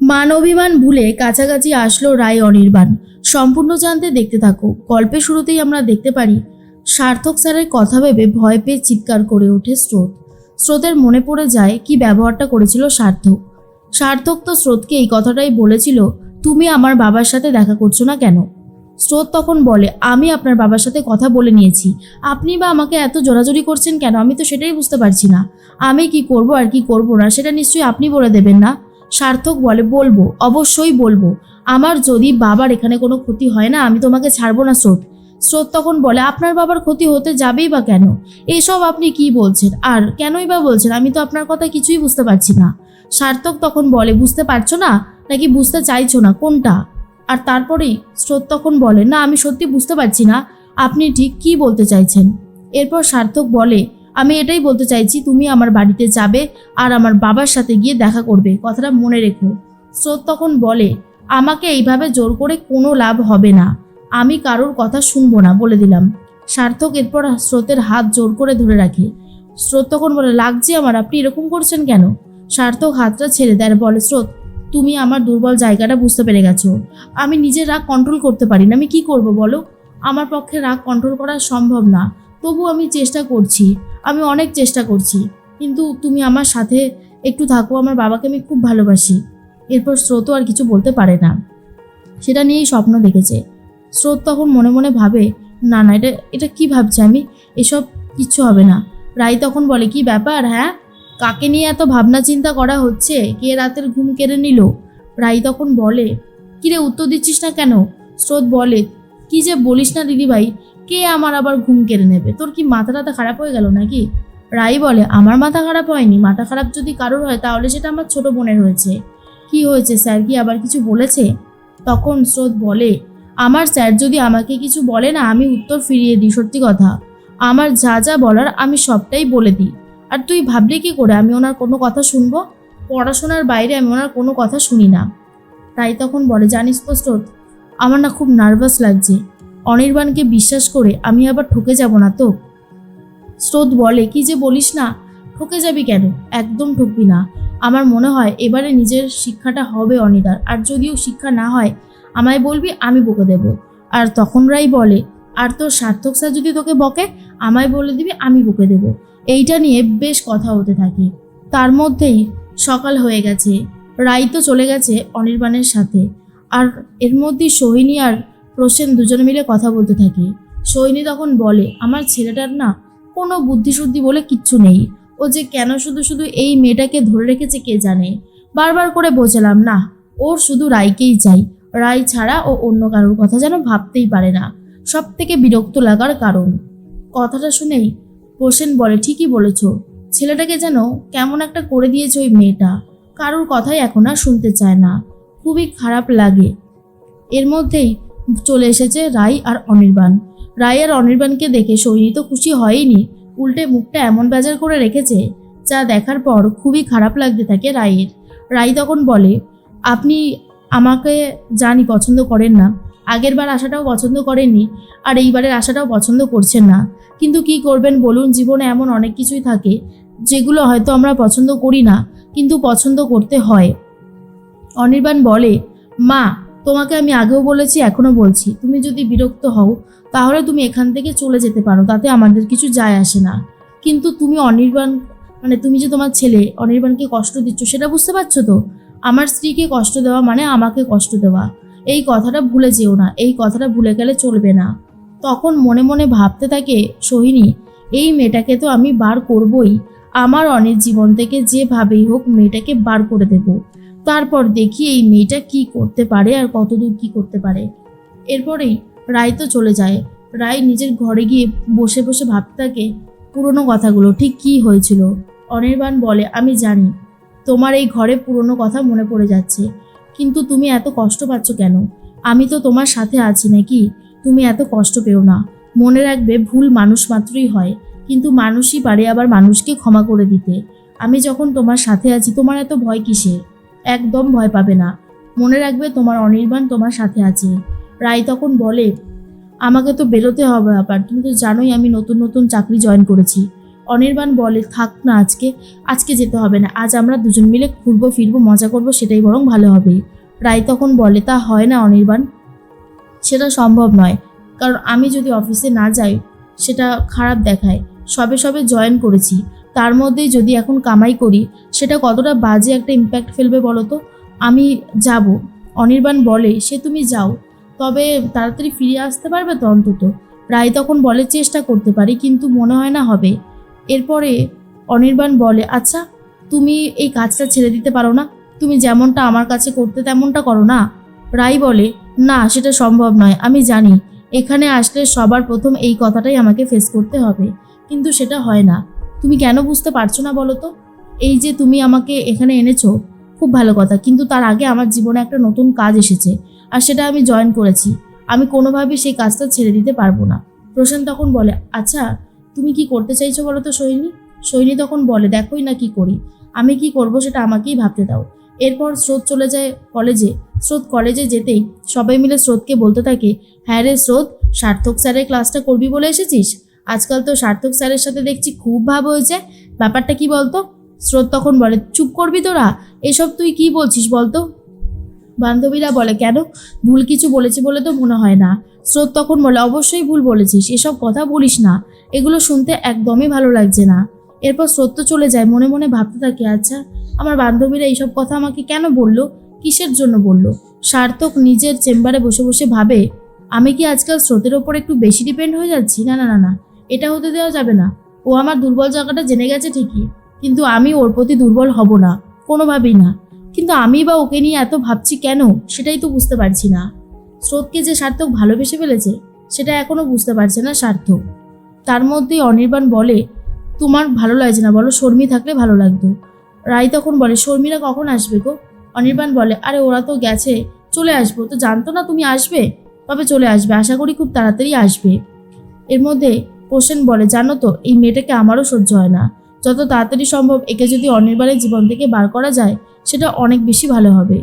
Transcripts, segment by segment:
মান অভিমান ভুলে কাছাকাছি আসলো রায় অনির্বাণ। সম্পূর্ণ জানতে দেখতে থাকো। গল্পের শুরুতেই আমরা দেখতে পারি, সার্থক স্যারের কথা ভেবে ভয় পেয়ে চিৎকার করে ওঠে স্রোত। স্রোতের মনে পড়ে যায়, কি ব্যবহারটা করেছিল সার্থক? সার্থক তো স্রোতকে এই কথাটাই বলেছিল, তুমি আমার বাবার সাথে দেখা করছ না কেন? স্রোত তখন বলে, আমি আপনার বাবার সাথে কথা বলে নিয়েছি। আপনি বা আমাকে এত জোরাজোরি করছেন কেন? আমি তো সেটাই বুঝতে পারছি না। আমি কি করব আর কি করব না, সেটা নিশ্চয়ই আপনি বলে দেবেন না। সার্থক বলে, বলব, অবশ্যই বলব। আমার যদি বাবার এখানে কোনো ক্ষতি হয় না, আমি তোমাকে ছাড়বো না, স্রোত। স্রোত তখন বলে, আপনার বাবার ক্ষতি হতে যাবেই বা কেন? এসব আপনি কি বলছেন? আর কেনই বা বলছেন? আমি তো আপনার কথা কিছুই বুঝতে পারছি না। সার্থক তখন বলে, বুঝতে পারছ না? নাকি বুঝতে চাইছো না? কোনটা? আর তারপরেই স্রোত তখন বলে, না, আমি সত্যি বুঝতে পারছি না। আপনি ঠিক কি বলতে চাইছেন? এরপর সার্থক বলে আমি এটাই বলতে চাইছি, তুমি আমার বাড়িতে যাবে আর আমার বাবার সাথে গিয়ে দেখা করবে, কথাটা মনে রেখো। স্রোত তখন বলে, আমাকে এইভাবে জোর করে কোনো লাভ হবে না। আমি কারোর কথা শুনব না, বলে দিলাম। সার্থক এরপর স্রোতের হাত জোর করে ধরে রাখে। স্রোত তখন বলে, লাগছে আমার, আপনি এরকম করছেন কেন? সার্থক হাতটা ছেড়ে দেয় বলে, স্রোত, তুমি আমার দুর্বল জায়গাটা বুঝতে পেরে গেছো। আমি নিজের রাগ কন্ট্রোল করতে পারি না। আমি কি করব বলো? আমার পক্ষে রাগ কন্ট্রোল করা সম্ভব না। তবু আমি চেষ্টা করছি, আমি অনেক চেষ্টা করছি, কিন্তু তুমি আমার সাথে একটু থাকো, আমার বাবাকে আমি খুব ভালোবাসি। এরপর স্রোতও আর কিছু বলতে পারে না। সেটা নিয়েই স্বপ্ন দেখেছে। স্রোত তখন মনে মনে ভাবে, না না, এটা এটা কী ভাবছি আমি? এসব কিচ্ছু হবে না। রাই তখন বলে, কি ব্যাপার হ্যাঁ? কাকে নিয়ে এত ভাবনা চিন্তা করা হচ্ছে? কে রাতের ঘুম কেড়ে নিল? রাই তখন বলে, কিরে, উত্তর দিচ্ছিস না কেন? স্রোত বলে কি যে বলিস না দিদিভাই, কে আমার আবার ঘুম কেড়ে নেবে? তোর কি মাথা টাথা খারাপ হয়ে গেল নাকি? রাই বলে, আমার মাথা খারাপ হয়নি। মাথা খারাপ যদি কারোর হয়, তাহলে সেটা আমার ছোট বোনের হয়েছে। কি হয়েছে, স্যার কি আবার কিছু বলেছে? তখন স্রোত বলে, আমার স্যার যদি আমাকে কিছু বলে না, আমি উত্তর ফিরিয়ে দিই, সত্যি কথা। আমার যা যা বলার, আমি সবটাই বলে দিই। আর তুই ভাবলি কি করে, আমি ওনার কোনো কথা শুনব? পড়াশোনার বাইরে আমি ওনার কোনো কথা শুনি না। তাই তখন বলে, জানিস তো স্রোত আমার না খুব নার্ভাস লাগছে। অনির্বাণকে বিশ্বাস করে আমি আবার ঠকে যাব না তো? স্রোত বলে, কি যে বলিস না, ঠকে যাবি কেন? একদম ঠকবি না। আমার মনে হয় এবারে নিজের শিক্ষাটা হবে অনিদার, আর যদিও শিক্ষা না হয়, আমায় বলবি আমি বকে দেব। আর তখনরাই বলে, আর তোর সার্থক স্যার যদি তোকে বকে, আমায় বলে দিবি আমি বকে দেব। এইটা নিয়ে বেশ কথা হতে থাকে। তার মধ্যেই সকাল হয়ে গেছে। রাই তো চলে গেছে অনির্বাণের সাথে। আর এর মধ্যেই সোহিনী আর প্রসেন দুজনে মিলে কথা বলতে থাকে। সোহিনী তখন বলে, আমার ছেলেটার না কোনো বুদ্ধিশুদ্ধি বলে কিচ্ছু নেই। ও যে কেন শুধু শুধু এই মেয়েটাকে ধরে রেখেছে কে জানে? বারবার করে বোঝালাম না, ওর শুধু রায়কেই চাই। রায় ছাড়া ও অন্য কারোর কথা যেন ভাবতেই পারে না। সব থেকে বিরক্ত লাগার কারণ। কথাটা শুনেই প্রসেন বলে, ঠিকই বলেছ। ছেলেটাকে যেন কেমন একটা করে দিয়েছে ওই মেয়েটা। কারোর কথাই এখন আর শুনতে চায় না। খুবই খারাপ লাগে। এর মধ্যেই চলে এসেছে রাই আর অনির্বাণ। রাই আর অনির্বাণকে দেখে সৈনী তো খুশি হয়নি উল্টে মুখটা এমন বেজার করে রেখেছে, যা দেখার পর খুবই খারাপ লাগতে থাকে রাইয়ের। রাই তখন বলে, আপনি আমাকে জানি পছন্দ করেন না। আগের বার আসাটাও পছন্দ করেননি, আর এইবারের আশাটাও পছন্দ করছেন না। কিন্তু কি করবেন বলুন, জীবনে এমন অনেক কিছুই থাকে, যেগুলো হয়তো আমরা পছন্দ করি না, কিন্তু পছন্দ করতে হয়। অনির্বাণ বলে, মা, তোমাকে আমি আগেও বলেছি এখনও বলছি। তুমি যদি বিরক্ত হও, তাহলে তুমি এখান থেকে চলে যেতে পারো, তাতে আমাদের কিছু যায় আসে না। কিন্তু তুমি অনির্বাণ মানে তুমি যে তোমার ছেলে, অনির্বাণকে কষ্ট দিচ্ছ, সেটা বুঝতে পারছ তো? আমার স্ত্রীকে কষ্ট দেওয়া মানে আমাকে কষ্ট দেওয়া। এই কথাটা ভুলে যেও না, এই কথাটা ভুলে গেলে চলবে না। তখন মনে মনে ভাবতে থাকে, সোহিনী, এই মেয়েটাকে তো আমি বার করবই। আমার অনেক জীবন থেকে যেভাবেই হোক মেয়েটাকে বার করে দেব। তারপর দেখি এই মেয়েটা কি করতে পারে আর কতদূর কি করতে পারে। এরপরেই রায় তো চলে যায়। রায় নিজের ঘরে গিয়ে বসে বসে ভাবতে থাকে, পুরনো কথাগুলো, ঠিক কি হয়েছিল? অনির্বাণ বলে, আমি জানি, তোমার এই ঘরে পুরনো কথা মনে পড়ে যাচ্ছে, কিন্তু তুমি এত কষ্ট পাচ্ছ কেন? আমি তো তোমার সাথে আছি নাকি? তুমি এত কষ্ট পেও না। মনে রাখবে, ভুল মানুষ মাত্রই হয়, কিন্তু মানুষই পারে আবার মানুষকে ক্ষমা করে দিতে। আমি যখন তোমার সাথে আছি, তোমার এত ভয় কিসের? একদম ভয় পাবে না। মনে রাখবে তোমার অনির্বাণ তোমার সাথে আছে। রায় তখন বলে, আমাকে তো বেরোতে হবে আবার। তুমি তো জানোই আমি নতুন নতুন চাকরি জয়েন করেছি। অনির্বাণ বলে, থাক না আজকে আজকে যেতে হবে না। আজ আমরা দুজন মিলে ঘুরবো, ফিরবো, মজা করব, সেটাই বরং ভালো হবে। রায় তখন বলে, তা হয় না অনির্বাণ। সেটা সম্ভব নয়। কারণ আমি যদি অফিসে না যাই, সেটা খারাপ দেখায়। সবে সবে জয়েন করেছি। তার মধ্যেই যদি এখন কামাই করি, সেটা কতটা বাজে একটা ইম্প্যাক্ট ফেলবে বলো তো? আমি যাব। অনির্বাণ বলে, সে তুমি যাও। তবে তাড়াতাড়ি ফিরে আসতে পারবে তো অন্তত? রায় তখন বলে, চেষ্টা করতে পারি, কিন্তু মনে হয় না হবে। এরপরে অনির্বাণ বলে আচ্ছা তুমি এই কাজটা ছেড়ে দিতে পারো না। তুমি যেমনটা আমার কাছে করতে তেমনটা করো না। রাই বলে, না, সেটা সম্ভব নয়, আমি জানি। এখানে আসলে সবার প্রথম এই কথাটাই আমাকে ফেস করতে হবে। কিন্তু সেটা হয় না। তুমি কেন বুঝতে পারছ না বলো তো? এই যে তুমি আমাকে এখানে এনেছো, খুব ভালো কথা। কিন্তু তার আগে আমার জীবনে একটা নতুন কাজ এসেছে, আর সেটা আমি জয়েন করেছি। আমি কোনোভাবেই সেই কাজটা ছেড়ে দিতে পারব না। প্রশান্ত তখন বলে আচ্ছা তুমি কি করতে চাইছো বলো তো সৈনী? সৈনী তখন বলে, দেখোই না কি করি। আমি কি করব সেটা আমাকেই ভাবতে দাও। এরপর স্রোত চলে যায় কলেজে। স্রোত কলেজে যেতেই সবাই মিলে স্রোতকে বলতে থাকে হ্যাঁ রে স্রোত, সার্থক স্যারের ক্লাসটা করবি বলে এসেছিস? আজকাল তো সার্থক স্যারের সাথে দেখছি খুব ভাব হয়েছে। ব্যাপারটা কি বলতো? স্রোত তখন বলে, চুপ করবি তোরা? এসব তুই কি বলছিস বলতো? বান্ধবীরা বলে, কেন? ভুল কিছু বলেছি বলে তো মনে হয় না। স্রোত তখন বলে, অবশ্যই ভুল বলেছিস, এসব কথা বলিস না। এগুলো শুনতে একদমই ভালো লাগছে না। এরপর স্রোত তো চলে যায়, মনে মনে ভাবতে থাকে আচ্ছা আমার বান্ধবীরা এইসব কথা আমাকে কেন বলল? কিসের জন্য বলল? সার্থক নিজের চেম্বারে বসে বসে ভাবে, আমি কি আজকাল স্রোতের ওপর একটু বেশি ডিপেন্ড হয়ে যাচ্ছি? না না না না। এটা হতে দেওয়া যাবে না। ও আমার দুর্বল জায়গাটা জেনে গেছে ঠিকই, কিন্তু আমি ওর প্রতি দুর্বল হব না, কোনোভাবেই না। কিন্তু আমি বা ওকে নিয়ে এত ভাবছি কেন, সেটাই তো বুঝতে পারছি না। স্রোতকে যে সার্থক ভালোবেসে ফেলেছে, সেটা এখনও বুঝতে পারছে না সার্থক। তার মধ্যেই অনির্বাণ বলে, তোমার ভালো লাগছে না, বলো শর্মি থাকলে ভালো লাগতো। রাই তখন বলে, শর্মিরা কখন আসবে গো? অনির্বাণ বলে, আরে ওরা তো গেছে, চলে আসব। তো জানতো না তুমি আসবে? তবে চলে আসবে? আশা করি খুব তাড়াতাড়ি আসবে। এর মধ্যে প্রসেন বলে জানো তো এই মেয়েটাকে আমারও সহ্য হয় না। যত তাড়াতাড়ি সম্ভব একে যদি অনির্বাণের জীবন থেকে বার করা যায় সেটা অনেক বেশি ভালো হবে।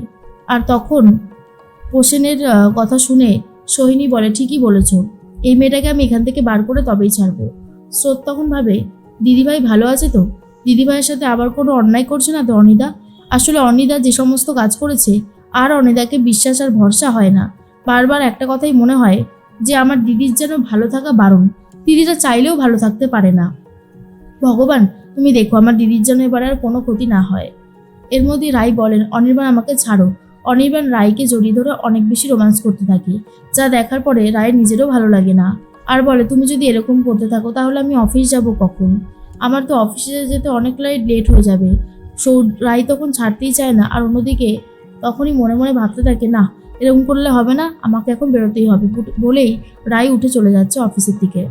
আর তখন আহ, কথা শুনে সোহিনী বলে ঠিকই বলেছ এই মেয়েটাকে আমি এখান থেকে বার করে তবেই ছাড়বো। স্রোত তখন ভাবে দিদিভাই ভালো আছে তো? দিদিভাইয়ের সাথে আবার কোনো অন্যায় করছে না তো অনিদা? আসলে অনিদা যে সমস্ত কাজ করেছে আর অনিদাকে বিশ্বাস আর ভরসা হয় না। বারবার একটা কথাই মনে হয় যে আমার দিদির যেন ভালো থাকা বারণ। দিদিটা চাইলেও ভালো থাকতে পারে না। ভগবান, তুমি দেখো, আমার দিদির যেন এবার আর কোনো ক্ষতি না হয়। এর মধ্যে রাই বলেন, অনির্বাণ আমাকে ছাড়ো। অনির্বাণ রায়কে জড়িয়ে ধরে অনেক বেশি রোমান্স করতে থাকে। যা দেখার পরে রায়ের নিজেরও ভালো লাগে না। আর বলে, তুমি যদি এরকম করতে থাকো, তাহলে আমি অফিস যাব কখন? আমার তো অফিসে যেতে অনেক লেট হয়ে যাবে। সৌ রায় তখন ছাড়তেই চায় না। আর অন্যদিকে তখনই মনে মনে ভাবতে থাকে, না, এরকম করলে হবে না, আমাকে এখন বেরোতেই হবে। বলেই রায় উঠে চলে যাচ্ছে অফিসের দিকে।